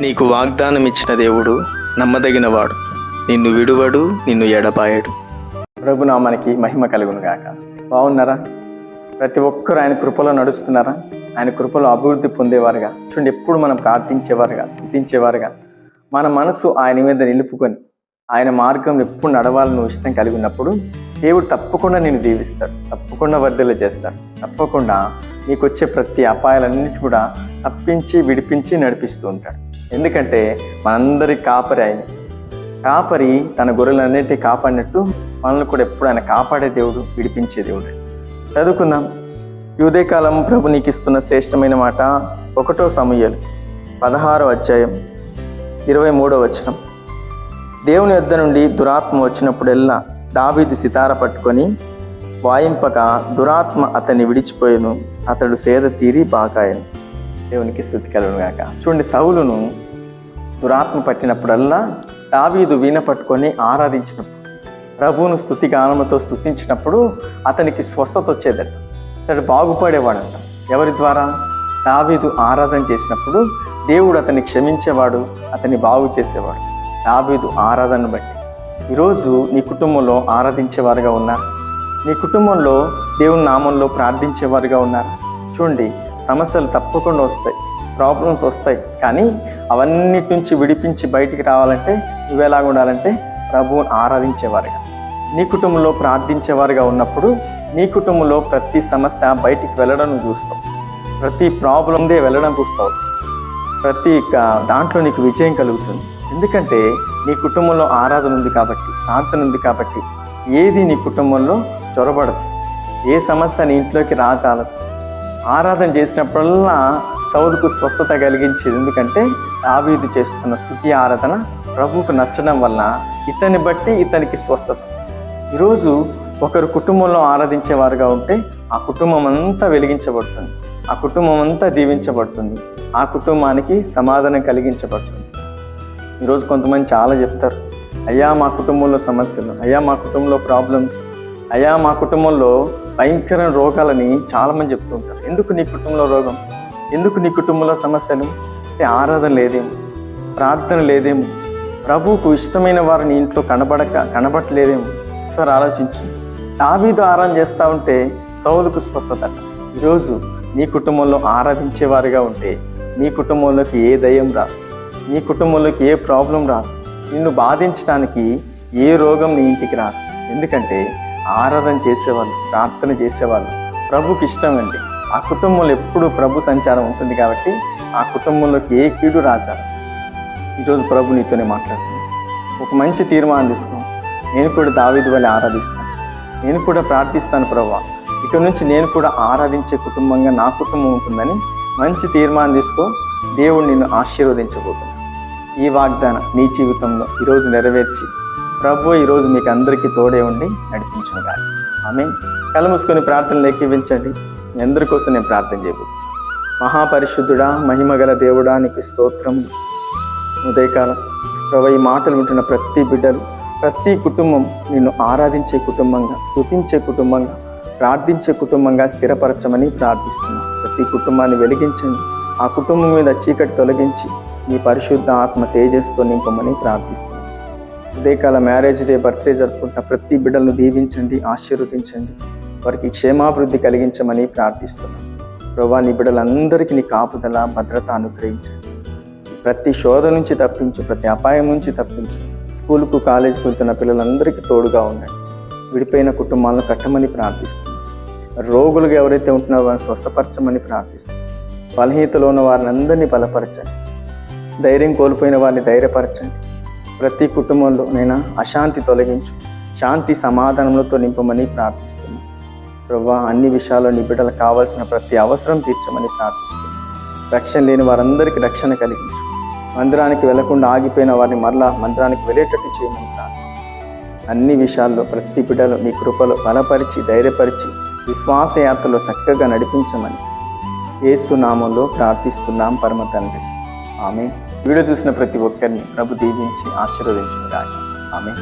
నీకు వాగ్దానం ఇచ్చిన దేవుడు నమ్మదగినవాడు. నిన్ను విడువడు నిన్ను ఎడపాయడు ప్రభునామానికి మహిమ కలుగును గాక. బాగున్నారా? ప్రతి ఒక్కరు ఆయన కృపలో నడుస్తున్నారా? ఆయన కృపలో అభివృద్ధి పొందేవారుగా. చూడండి ఎప్పుడు మనం ప్రార్థించేవారుగా స్థుతించేవారుగా. మన మనసు ఆయన మీద నిలుపుకొని ఆయన మార్గంలో ఎప్పుడు నడవాలని ఇష్టం కలిగి ఉన్నప్పుడు దేవుడు తప్పకుండా నేను దీవిస్తాడు తప్పకుండా వర్ధలు చేస్తాడు. తప్పకుండా నీకు వచ్చే ప్రతి అపాయాలన్నిటి కూడా తప్పించి విడిపించి నడిపిస్తూ ఉంటాడు. ఎందుకంటే మనందరి కాపరి ఆయన. కాపరి తన గొర్రెలన్నింటినీ కాపాడినట్టు మనల్ని కూడా ఎప్పుడు ఆయన కాపాడే దేవుడు విడిపించే దేవుడు. చదువుకుందాం. ఈ ప్రభు నీకు ఇస్తున్న శ్రేష్టమైన మాట ఒకటో సమయాలు పదహారో అధ్యాయం ఇరవై మూడో వచనం. దేవుని వద్ద నుండి దురాత్మ వచ్చినప్పుడెల్లా దావీది సితార పట్టుకొని వాయింపక దురాత్మ అతన్ని విడిచిపోయాను. అతడు సేద తీరి బాకాయను. దేవునికి స్థితి కలుగును గాక చూడండి సౌలును దురాత్మ పట్టినప్పుడల్లా దావీదు వీణ పట్టుకొని ఆరాధించినప్పుడు ప్రభువును స్థుతి గానముతో స్థుతించినప్పుడు అతనికి స్వస్థత వచ్చేదట. అతడు బాగుపడేవాడంట. ఎవరి ద్వారా? దావీదు ఆరాధన చేసినప్పుడు దేవుడు అతన్ని క్షమించేవాడు అతన్ని బాగు చేసేవాడు. దావీదు ఆరాధన బట్టి. ఈరోజు నీ కుటుంబంలో ఆరాధించేవారుగా ఉన్నారు నీ కుటుంబంలో దేవుని నామంలో ప్రార్థించేవారుగా ఉన్నారు చూడండి సమస్యలు తప్పకుండా వస్తాయి. ప్రాబ్లమ్స్ వస్తాయి. కానీ అవన్నిటి నుంచి విడిపించి బయటికి రావాలంటే నువ్వు ఎలాగ ఉండాలంటే ప్రభువుని ఆరాధించేవారుగా. నీ కుటుంబంలో ప్రార్థించేవారుగా ఉన్నప్పుడు నీ కుటుంబంలో ప్రతి సమస్య బయటికి వెళ్ళడం చూస్తావు. ప్రతి ప్రాబ్లందే వెళ్ళడం చూస్తావు. ప్రతి దాంట్లో నీకు విజయం కలుగుతుంది. ఎందుకంటే నీ కుటుంబంలో ఆరాధన ఉంది కాబట్టి ప్రార్థన ఉంది కాబట్టి ఏది నీ కుటుంబంలో చొరబడదు. ఏ సమస్య నీ ఇంట్లోకి రాజాలదు. ఆరాధన చేసినప్పుడల్లా సౌలుకు స్వస్థత కలిగించేది. ఎందుకంటే దావీదు చేస్తున్న స్థుతి ఆరాధన ప్రభువుకు నచ్చడం వల్ల ఇతన్ని బట్టి ఇతనికి స్వస్థత. ఈరోజు ఒకరు కుటుంబంలో ఆరాధించేవారుగా ఉంటే ఆ కుటుంబం అంతా వెలిగించబడుతుంది. ఆ కుటుంబం అంతా దీవించబడుతుంది. ఆ కుటుంబానికి సమాధానం కలిగించబడుతుంది. ఈరోజు కొంతమంది చాలా చెప్తారు అయ్యా మా కుటుంబంలో సమస్యలు అయ్యా మా కుటుంబంలో ప్రాబ్లమ్స్ అయ్యా మా కుటుంబంలో భయంకర రోగాలని చాలామంది చెప్తూ ఉంటారు ఎందుకు నీ కుటుంబంలో రోగం? ఎందుకు నీ కుటుంబంలో సమస్యలు? అంటే ఆరాధన లేదేమో ప్రార్థన లేదేమో ప్రభువుకు ఇష్టమైన వారిని ఇంట్లో కనబడక కనబడలేదేమో. ఒకసారి ఆలోచించు. దావీదు ఆరాధన చేస్తూ ఉంటే సౌలుకు స్వస్థత. ఈరోజు నీ కుటుంబంలో ఆరాధించేవారుగా ఉంటే నీ కుటుంబంలోకి ఏ దయ్యం రాదు నీ కుటుంబంలోకి ఏ ప్రాబ్లం రాదు నిన్ను బాధించడానికి ఏ రోగం నీ ఇంటికి రాదు ఎందుకంటే ఆరాధన చేసేవాళ్ళు ప్రార్థన చేసేవాళ్ళు. ప్రభుకి ఇష్టం అండి. ఆ కుటుంబంలో ఎప్పుడూ ప్రభు సంచారం ఉంటుంది కాబట్టి ఆ కుటుంబంలోకి ఏ కీడు రాచారు ఈరోజు ప్రభు నీతోనే మాట్లాడుతున్నాను ఒక మంచి తీర్మానం తీసుకో నేను కూడా దావీదు వల్ల ఆరాధిస్తాను. నేను కూడా ప్రార్థిస్తాను ప్రభు. ఇక నుంచి నేను కూడా ఆరాధించే కుటుంబంగా నా కుటుంబం ఉంటుందని మంచి తీర్మానం తీసుకో. దేవుడు నిన్ను ఆశీర్వదించబోతున్నాను ఈ వాగ్దానం నీ జీవితంలో ఈరోజు నెరవేర్చి ప్రభు ఈరోజు మీకు అందరికీ తోడే ఉండి నడిపించును ఆమె కళ్ళు మూసుకొని ప్రార్థనలు ఎక్కివించండి మీ అందరి కోసం నేను ప్రార్థన చేయబోతున్నాను మహాపరిశుద్ధుడా మహిమగల దేవుడా నీకు స్తోత్రం ఉదయకాలం ప్రభు ఈ మాటలు వింటున్న ప్రతి బిడ్డలు ప్రతి కుటుంబం నిన్ను ఆరాధించే కుటుంబంగా స్థుతించే కుటుంబంగా ప్రార్థించే కుటుంబంగా స్థిరపరచమని ప్రార్థిస్తున్నాం. ప్రతి కుటుంబాన్ని వెలిగించండి. ఆ కుటుంబం మీద చీకటి తొలగించి మీ పరిశుద్ధ ఆత్మ తేజస్తో నింపమని ప్రార్థిస్తున్నాం. ఉదయకాల మ్యారేజ్ డే బర్త్డే జరుపుకుంటున్న ప్రతి బిడ్డలను దీవించండి ఆశీర్వదించండి. వారికి క్షేమాభివృద్ధి కలిగించమని ప్రార్థిస్తున్నాం. ప్రభా నీ బిడ్డలందరికీ నీ కాపుదల భద్రత అనుగ్రహించండి. ప్రతి శోధ నుంచి తప్పించు ప్రతి అపాయం నుంచి తప్పించు స్కూల్కు కాలేజీకి వెళ్తున్న పిల్లలందరికీ తోడుగా ఉండండి. విడిపోయిన కుటుంబాలను కట్టమని ప్రార్థిస్తున్నాం. రోగులుగా ఎవరైతే ఉంటున్నారో వారిని స్వస్థపరచమని ప్రార్థిస్తున్నాం. బలహీనతలో ఉన్న వారిని అందరినీ బలపరచండి. ధైర్యం కోల్పోయిన వారిని ధైర్యపరచండి. ప్రతి కుటుంబంలో నేను అశాంతి తొలగించు. శాంతి సమాధానములతో నింపమని ప్రార్థిస్తున్నాను ప్రభా అన్ని విషయాల్లో నీ బిడ్డలకు కావాల్సిన ప్రతి అవసరం తీర్చమని ప్రార్థిస్తున్నాను రక్షణ లేని వారందరికీ రక్షణ కలిగించు. మందిరానికి వెళ్ళకుండా ఆగిపోయిన వారిని మరలా మందిరానికి వెళ్ళేటట్టు చేయమని ప్రార్థిస్తున్నాను అన్ని విషయాల్లో ప్రతి బిడ్డలు నీ కృపలో బలపరిచి ధైర్యపరిచి విశ్వాస యాత్రలో చక్కగా నడిపించమని. యేసు నామంలో ప్రార్థిస్తున్నాం పరమ తండ్రి. ఆమె వీడియో చూసిన ప్రతి ఒక్కరిని ప్రభు దీవించి ఆశీర్వదించుగా ఆమె